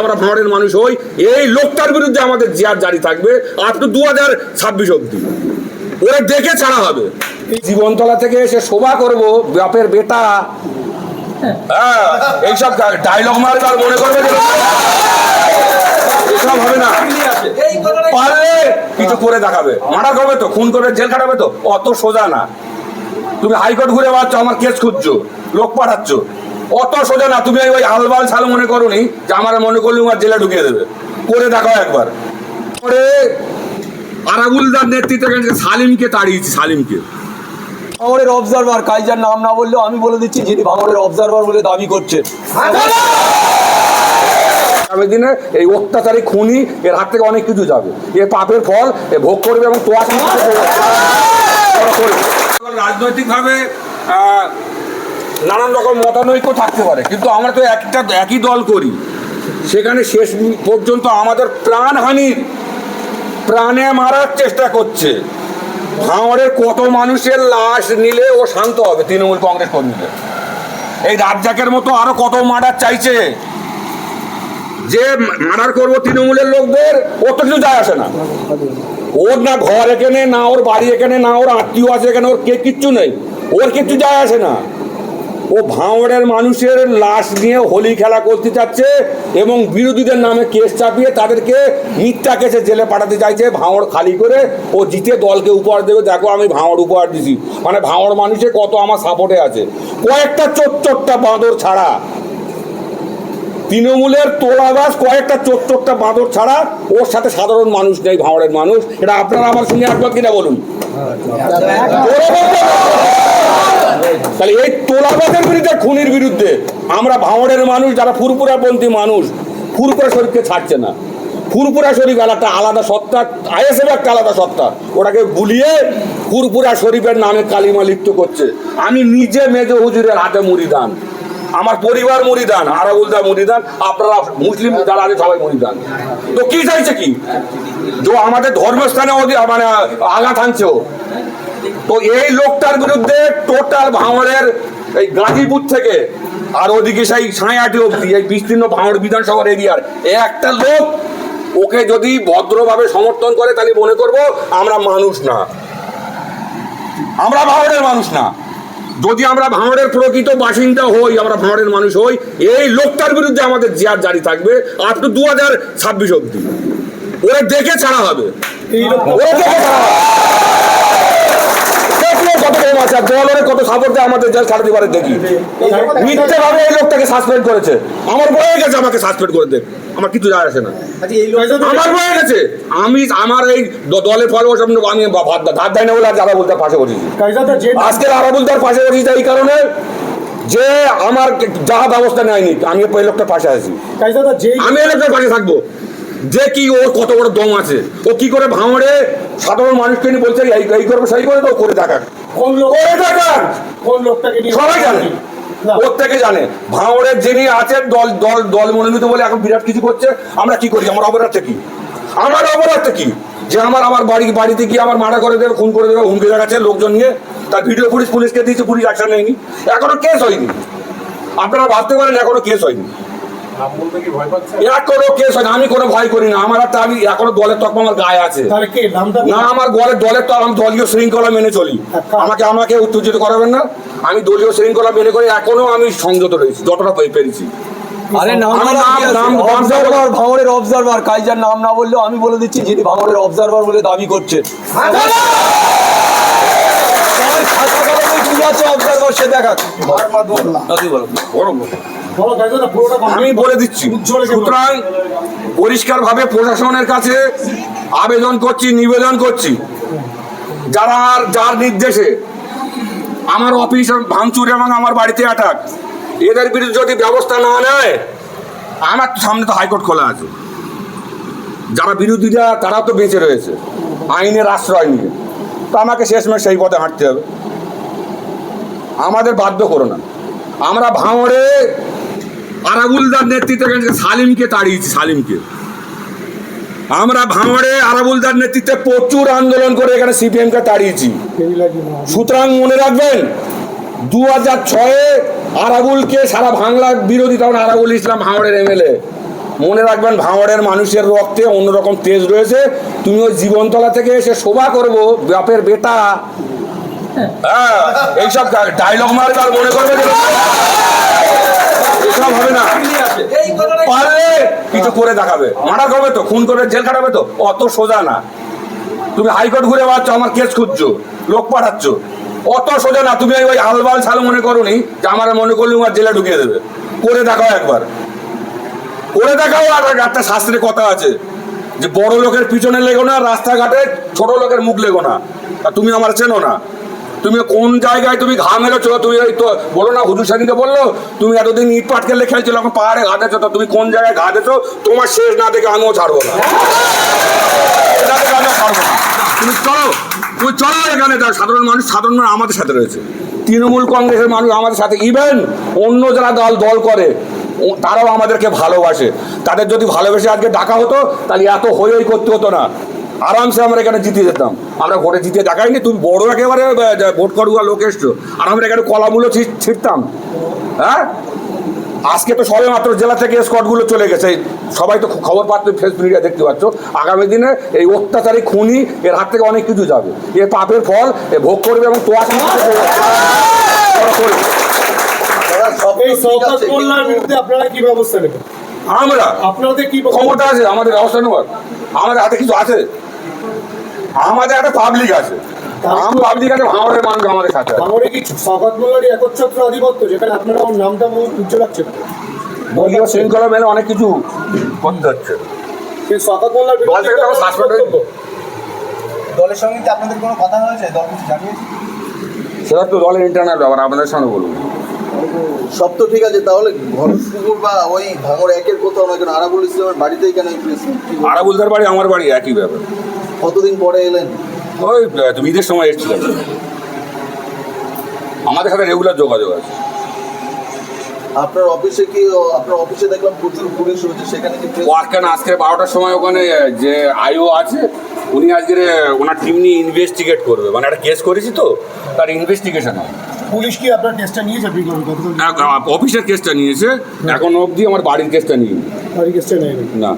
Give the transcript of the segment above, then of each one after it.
আমরা ভাঁড়ের মানুষ হই, এই লোকটার বিরুদ্ধে আমাদের জিয়ার জারি থাকবে আপ টু দু হাজার ছাব্বিশ অব্দি ওরা দেখে ছাড়া হবে। জীবনতলা থেকে এসে শোভা করব, বাপের বেটা। হ্যাঁ এইসব ডায়লগ মনে করবে এসব হবে না। পারলে কিছু করে দেখাবে। করবে তো, খুন জেল খাটাবে তো, অত সোজা না। তুমি হাইকোর্ট ঘুরে বেড়াচ্ছ, আমার কেস খুঁজছো, লোক পাঠাচ্ছ। অত সোজা না, তুমি ওই আলবাল ছাল মনে করোনি যে আমার মনে করলে আমার জেলে ঢুকিয়ে দেবে? করে দেখাও একবার। পরে আরাবুলদার নেতৃত্বে সালিমকে তাড়িয়েছি, সালিমকে। ভাঙড়ের অবজারভার কাইজার নাম না বললেও আমি বলে দিচ্ছি, যিনি ভাঙড়ের অবজারভার বলে দাবি করছেন। আগামী দিনে এই অত্যাচারী খুনি এর হাত থেকে অনেক কিছু যাবে। এ পাপের ফল, এ ভোগ করবে এবং তোয়া রাজনৈতিকভাবে নানান রকম মতানৈক্য থাকতে পারে, কিন্তু আমরা তো একটা, একই দল করি। সেখানে শেষ পর্যন্ত আমাদের প্রাণহানির প্রাণে মারার চেষ্টা করছে। ভাঙড়ের কত মানুষের লাশ নিলে ও শান্ত হবে তৃণমূল কংগ্রেস কর্মীদের এই রাজ্জাকের মতো আরও কত মার্ডার চাইছে? যে মার্ডার করব তৃণমূলের লোকদের, ওর তো কিছু যায় আসে না। ওর না ঘর এখানে, না ওর বাড়ি এখানে, না ওর আত্মীয় আছে এখানে, ওর কে কিচ্ছু নেই। ওর কিচ্ছু যায় আসে না। ও ভাঁড়ের মানুষের লাশ নিয়ে হোলি খেলা করতে চাচ্ছে এবং বিরোধীদের নামে কেস চাপিয়ে তাদেরকে মিথ্যা কেসে জেলে পাঠাতে চাইছে। ভাঁড় খালি করে ও জিতে দলকে উপহার দেবে। দেখো আমি ভাঁড় উপহার দিছি। মানে ভাঁড় মানুষের কত আমার সাপোর্টে আছে। কয়েকটা চোট্টটা বাঁদর ছাড়া। তৃণমূলের তোলাবাস কয়েকটা চোট্টটা বাঁদর ছাড়া ওর সাথে সাধারণ মানুষ নেই ভাঁড়ের মানুষ। এটা আপনারা আমার সঙ্গে একবার কিনা বলুন। তাহলে এই তোলাবাজের বিরুদ্ধে, খুনির বিরুদ্ধে, আমরা ভাঁড়ের মানুষ, যারা ফুরপুরাপন্থী মানুষ ফুরপুরা শরীফকে ছাড়ছে না। ফুরপুরা শরীফ একটা আলাদা সত্তা আইএসএফ একটা আলাদা সত্তা। ওটাকে গুলিয়ে ফুরপুরা শরীফের নামে কালিমা লিপ্ত করছে। আমি নিজে মেজ হুজুরের হাতে মুড়িদান আমার পরিবার মুড়িদান আরাবুলদা মুড়িদান আপনারা মুসলিম যারা আছে সবাই মুড়িদান তো কি চাইছে কি? তো আমাদের ধর্মস্থানে মানে আঘাত আনছে তো এই লোকটার বিরুদ্ধে টোটাল ভাঙড়ের এই গাজীপুর থেকে, আর ওদিকে সেই সাঁয়াটি অব্দি এই বিস্তীর্ণ ভাঙড় বিধানসভার এরিয়ার একটা লোক, ওকে যদি ভদ্রভাবে সমর্থন করে তাহলে মনে করব আমরা মানুষ না। আমরা ভাঙড়ের মানুষ না। যদি আমরা ভাঁড়ের প্রকৃত বাসিন্দা হই আমরা ভাঙড়ের মানুষ হই এই লোকটার বিরুদ্ধে আমাদের জিয়ার জারি থাকবে আপ টু দু হাজার ছাব্বিশ অব্দি ওরা দেখে ছাড়া হবে। ওরা দেখে ছাড়া হবে। কত কম আছে আর কত সাপোর্ট দেয় আমাদের জেল ছাড়তে পারে দেখি। এই লোকটাকে সাসপেন্ড করেছে। আমার বয়ে গেছে আমাকে সাসপেন্ড করে আমার কিছু যায় আসে না। আমার বয়ে গেছে। আমি আমার এই দলের সব আমি ভাত ধার দেয় না বলে আর যারা বলতে পাশে বসেছি। আজকে আরাবুলদার পাশে বসেছি এই কারণে যে আমার যা ব্যবস্থা নেয়নি আমি এই লোকটার পাশে আছি। আমি এই লোকটার পাশে থাকব। যে কি ওর কত বড় দম আছে? ও কি করে ভাঙড়ে সাধারণ মানুষকে নিয়ে বলছে এই এই করবে সেই করে তো ও করে দেখাক। করে দেখাক! সবাই জানে। প্রত্যেকে জানে। ভাঙড়ের যিনি আছেন দল দল দল মনোনীত বলে এখন বিরাট কিছু করছে আমরা কি করি? আমার অপরাধটা কি? আমার অপরাধটা কি? যে আমার আমার বাড়ি বাড়িতে গিয়ে আমার মারা করে দেবে খুন করে দেবে হুমকি দেখাচ্ছে লোকজন নিয়ে তার ভিডিও পুলিশ পুলিশকে দিয়েছে পুলিশ অ্যাকশন নেয়নি। এখনও কেস হয়নি। আপনারা ভাবতে পারেন এখনও কেস হয়নি। কেস আমি কোনো ভয় করি না। আমার একটা আমি এখনও দলের তকমা আমার গায়ে আছে। না আমার দলের দলের তো আমি দলীয় শৃঙ্খলা মেনে চলি। আমাকে আমাকে উত্তেজিত করাবেন না। আমি দলীয় শৃঙ্খলা মেনে করে এখনও আমি সংযত রয়েছি যতটা পেরেছি। আরে নাম নাম- নাম- নাম- অবজারভার ভাঙড়ের অবজারভার কাইজার নাম না বললেও আমি বলে দিচ্ছি যিনি ভাঙড়ের অবজারভার বলে দাবি করছেন অবজারভার সে দেখাক। আমি বলে দিচ্ছি সুতরাং পরিষ্কার ভাবে প্রশাসনের কাছে আবেদন করছি নিবেদন করছি। যারা যার নির্দেশে আমার অফিস ভাঙচুর এবং আমার বাড়িতে অ্যাটাক এদের বিরুদ্ধে যদি ব্যবস্থা না নেয় আমার তো সামনে তো হাইকোর্ট খোলা আছে। যারা বিরোধীরা তারা তো বেঁচে রয়েছে আইনের আশ্রয় নিয়ে। তো আমাকে শেষমেশ সেই পথে হাঁটতে হবে। আমাদের বাধ্য করো না। আমরা ভাঙড়ে আরাবুলদার নেতৃত্বে সালিমকে তাড়িয়েছি, সালিমকে। আমরা ভাঙড়ে আরাবুলদার নেতৃত্বে প্রচুর আন্দোলন করে এখানে সিপিএম কে তাড়িয়েছি। সুতরাং মনে রাখবেন দু হাজার ছয়ে আরাবুলকে সারা বাংলার বিরোধী তখন আরাবুল ইসলাম ভাঙড়ের এমএলএ। মনে রাখবেন, ভাঙড়ের মানুষের রক্তে অন্যরকম তেজ রয়েছে। তুমি ওই জীবনতলা থেকে এসে শোভা করব, বাপের বেটা। হ্যাঁ এইসব ডায়লগ মারবে আর মনে করবে? যে এসব হবে না। পারলে কিছু করে দেখাবে। মারা করবে তো, খুন করবে, জেল খাটাবে তো, অত সোজা না। তুমি হাইকোর্ট ঘুরে বেড়াচ্ছ, আমার কেস খুঁজছো, লোক পাঠাচ্ছ। অত সোজা না, তুমি ওই আলবাল ছাল মনে করো নি যে আমার মনে করলে আমার জেলে ঢুকিয়ে দেবে। করে দেখাও একবার। করে দেখাও, আর একটা শাস্ত্রের কথা আছে যে বড় লোকের পিছনে লেগো না, রাস্তাঘাটে ছোট লোকের মুখ লেগো না। তুমি আমার চেনো না। তুমি কোন জায়গায় তুমি ঘা মেরেছো? তুমি ওই তো বলো না, হুজুর সেদিনকে বলল, তুমি এতদিন ইট পাটকেলে খেলছিল, এখন পাহাড়ে ঘা দিয়েছ তুমি কোন জায়গায় ঘা দিয়েছ? তোমার শেষ না দেখে আমিও ছাড়বো না। আমিও ছাড়বো না। তুমি চলো তুমি চলো এখানে সাধারণ মানুষ সাধারণ মানুষ আমাদের সাথে রয়েছে। তৃণমূল কংগ্রেসের মানুষ আমাদের সাথে ইভেন অন্য যারা দল দল করে তারাও আমাদেরকে ভালোবাসে। তাদের যদি ভালোবেসে আজকে ডাকা হতো, তাহলে এত হই করতে হতো না। আরামসে আমরা এখানে জিতে যেতাম। আমরা ভোটে জিতে দেখাইনি তুমি বড় একেবারে ভোট করুয়া লোক এসছো। আর আমরা এখানে কলামূলো ছিট- ছিটতাম। হ্যাঁ? আজকে তো সবে মাত্র জেলা থেকে স্কটগুলো চলে গেছে। সবাই তো খবর পাচ্ছ ফেসবুক মিডিয়া দেখতে পাচ্ছ। আগামী দিনে এই অত্যাচারী খুনি এর হাত থেকে অনেক কিছু যাবে। এ পাপের ফল এ ভোগ করবে এবং তোয়া আমরা আপনাদের কি ক্ষমতা আছে আমাদের ব্যবস্থা নেওয়ার। আমাদের হাতে কিছু আছে। আমাদের একটা পাবলিক আছে। আম পাবলিক আছে ভাঙড়ের মানুষ আমাদের সাথে আছে। ভাঙড়ে কি শওকত মোল্লারই একচ্ছত্র আধিপত্য যেখানে আপনারা ওর নামটা বহু উজ্জ্বল রাখছেন দলীয় শৃঙ্খলা মেনে অনেক কিছু করতে হচ্ছে। মোল্লার দল থেকে তো। দলের সঙ্গে কি আপনাদের কোনো কথা হয়েছে? দল কিছু জানিয়েছে? সেটা তো দলের ইন্টারনাল ব্যাপার আপনাদের সঙ্গে বলুন। সব তো ঠিক আছে তাহলে ঘনপুকুর বা ওই ভাঙর একের কোথাও নয় কেন আরাবুল ইসলামের বাড়িতেই কেন? আরাবুলদার বাড়ি আমার বাড়ি একই ব্যাপার। কতদিন পরে এলেন? ওই তুমি ঈদের সময় এসেছিলাম আমাদের সাথে রেগুলার যোগাযোগ আছে। আপনার অফিসে কি আপনার অফিসে দেখলাম প্রচুর পুলিশ রয়েছে সেখানে কি প্রেস আজকে বারোটার সময় ওখানে যে আইও আছে উনি আজকে ওনার টিম নিয়ে ইনভেস্টিগেট করবে। মানে একটা কেস করেছি তো তার ইনভেস্টিগেশন হবে। পুলিশ কি আপনার কেসটা নিয়েছে এক- আহ, অফিসের কেসটা নিয়েছে। এখন অবধি আমার বাড়ির কেসটা নিয়ে বাড়ি কেসটা নেয়নি। না।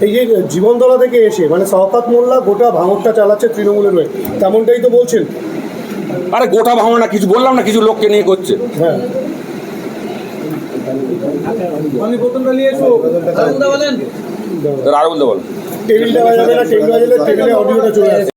এই যে জীবনতলা থেকে এসে মানে শওকত মোল্লা গোটা ভাঙরটা চালাচ্ছে তৃণমূলের হয়ে তেমনটাই তো বলছেন। আরে গোটা ভাঙো না কিছু বললাম না কিছু লোককে নিয়ে করছে। হ্যাঁ। আরাবুলদা বল। টেবিলটা বাজাবে না টেবিল বাজালে টেবিলে অডিওটা চলে আসে।